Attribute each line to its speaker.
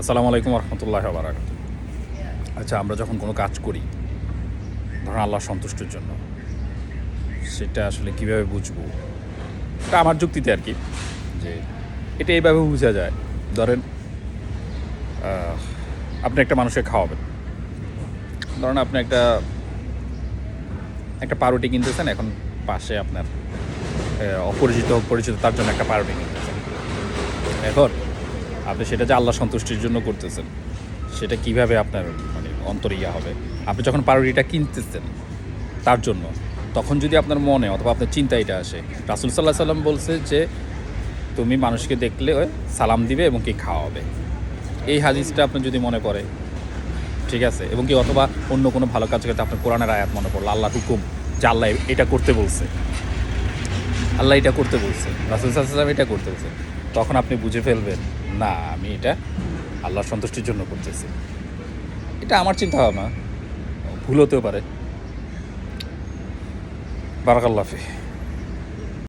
Speaker 1: আসসালামু আলাইকুম রহমতুল্লাহ বারাকাত আচ্ছা আমরা যখন কোনো কাজ করি, ধরুন আল্লাহ সন্তুষ্টির জন্য, সেটা আসলে কীভাবে বুঝব? এটা আমার যুক্তিতে আর কি, যে এটা এইভাবে বোঝা যায়। ধরেন আপনি একটা মানুষকে খাওয়াবেন। ধরেন আপনি একটা একটা পাউরুটি কিনতেছেন, এখন পাশে আপনার অপরিচিত, পরিচিত তার জন্য একটা পাউরুটি কিনতেছেন। এখন আপনি সেটা যে আল্লাহ সন্তুষ্টির জন্য করতেছেন, সেটা কীভাবে আপনার মানে অন্তরে ইয়া হবে? আপনি যখন পাউরুটিটা কিনতেছেন তার জন্য, তখন যদি আপনার মনে অথবা আপনার চিন্তা এটা আসে, রাসুল সাল্লাহ সাল্লাম বলছে যে, তুমি মানুষকে দেখলে সালাম দিবে এবং কি খাওয়াবে? এই হাদিসটা আপনার যদি মনে পড়ে, ঠিক আছে? এবং কি অথবা অন্য কোনো ভালো কাজ করতে আপনার কোরআনের আয়াত মনে পড়ল আল্লাহ হুকুম যে আল্লাহ এটা করতে বলছে। আল্লাহ এটা করতে বলছে, রাসুল সাল্লাম এটা করতে বলছে। তখন আপনি বুঝে ফেলবেন না, আমি এটা আল্লাহ সন্তুষ্টির জন্য করতেছি। এটা আমার চিন্তা ভাবনা ভুল হতেও পারে। বারাকাল্লাফি